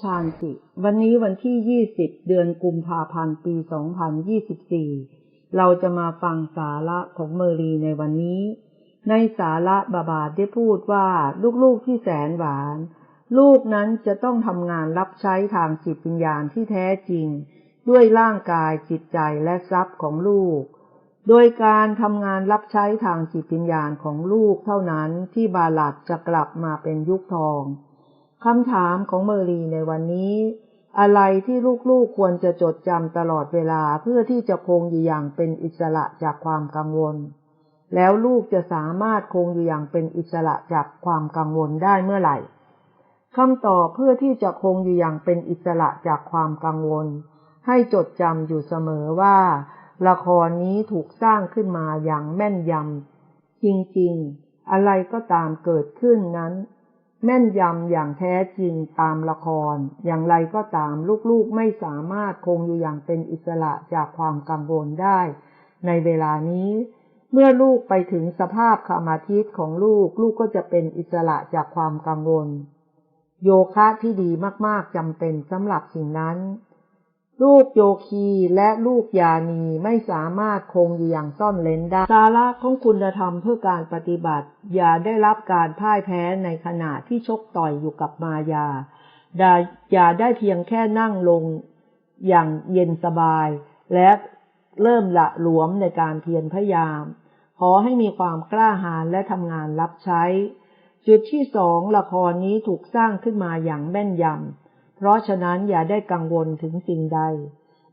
ชานติวันนี้วันที่ 20 เดือนกุมภาพันธ์ปี 2024 เราจะมาฟังสาระของเมอรีในวันนี้ ในสาระบาบาได้พูดว่าลูกๆที่แสนหวาน ลูกนั้นจะต้องทำงานรับใช้ทางจิตวิญญาณที่แท้จริง ด้วยร่างกายจิตใจและทรัพย์ของลูก โดยการทำงานรับใช้ทางจิตวิญญาณของลูกเท่านั้นที่บาลัดจะกลับมาเป็นยุคทอง คำถามของเมอรีในวันนี้ อะไรที่ลูกๆควรจะจดจำตลอดเวลาเพื่อที่จะคงอยู่อย่างเป็นอิสระจากความกังวล แล้วลูกจะสามารถคงอยู่อย่างเป็นอิสระจากความกังวลได้เมื่อไหร่คำตอบเพื่อที่จะคงอยู่อย่างเป็นอิสระจากความกังวล ให้จดจำอยู่เสมอว่า ละครนี้ถูกสร้างขึ้นมาอย่างแม่นยำจริงๆ อะไรก็ตามเกิดขึ้นนั้น แม่นยำอย่างแท้จริงตามละคร อย่างไรก็ตามลูกๆไม่สามารถคงอยู่อย่างเป็นอิสระจากความกังวลได้ ในเวลานี้ เมื่อลูกไปถึงสภาพคามาทิตของลูก ลูกก็จะเป็นอิสระจากความกังวล โยคะที่ดีมากๆจำเป็นสำหรับสิ่งนั้น ลูกโยคีและลูกยานีไม่สามารถคงอยู่อย่างซ่อนเลนได้สาระของคุณธรรมเพื่อการปฏิบัติ อย่าได้รับการพ่ายแพ้ในขณะที่ชกต่อยอยู่กับมายาอย่าได้เพียงแค่นั่งลงอย่างเย็นสบาย และเริ่มละหลวมในการเพียรพยายาม ขอให้มีความกล้าหาญและทำงานรับใช้ จุดที่สองละครนี้ถูกสร้างขึ้นมาอย่างแม่นยำ ราะฉะนั้นอย่าได้กังวลถึงสิ่งใด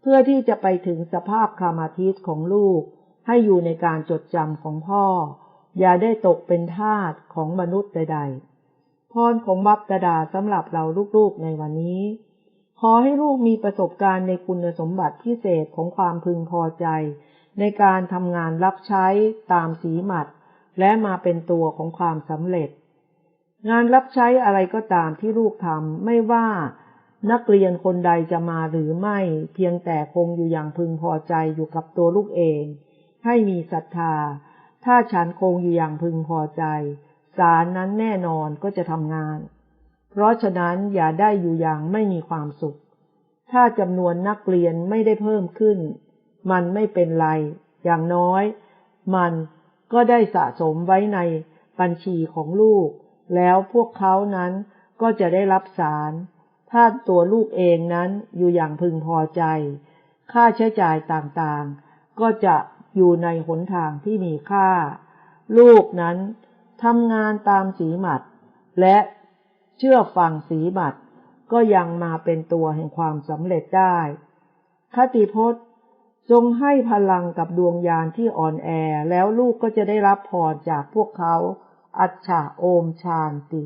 เพื่อที่จะไปถึงสภาพคามาทิสของลูก ให้อยู่ในการจดจำของพ่อ อย่าได้ตกเป็นทาสของมนุษย์ใดๆพรของบัพตดาสำหรับเราลูกๆในวันนี้ ขอให้ลูกมีประสบการณ์ในคุณสมบัติพิเศษของความพึงพอใจ ในการทำงานรับใช้ตามสีหมัด และมาเป็นตัวของความสำเร็จงานรับใช้อะไรก็ตามที่ลูกทำไม่ว่า นักเรียนคนใดจะมาหรือไม่ เพียงแต่คงอยู่อย่างพึงพอใจอยู่กับตัวลูกเอง ให้มีศรัทธา ถ้าฉันคงอยู่อย่างพึงพอใจ สารนั้นแน่นอนก็จะทำงาน เพราะฉะนั้นอย่าได้อยู่อย่างไม่มีความสุข ถ้าจำนวนนักเรียนไม่ได้เพิ่มขึ้น มันไม่เป็นไร อย่างน้อย มันก็ได้สะสมไว้ในบัญชีของลูก แล้วพวกเขานั้นก็จะได้รับสาร ถ้าตัวลูกเองนั้นอยู่อย่างพึงพอใจ ค่าใช้จ่ายต่างๆ ก็จะอยู่ในหนทางที่มีค่า ลูกนั้นทำงานตามสีหมัด และเชื่อฟังสีหมัด ก็ยังมาเป็นตัวแห่งความสำเร็จได้ คติพจน์จงให้พลังกับดวงยานที่อ่อนแอแล้วลูกก็จะได้รับพรจากพวกเขา อัจฉาโอมชานติ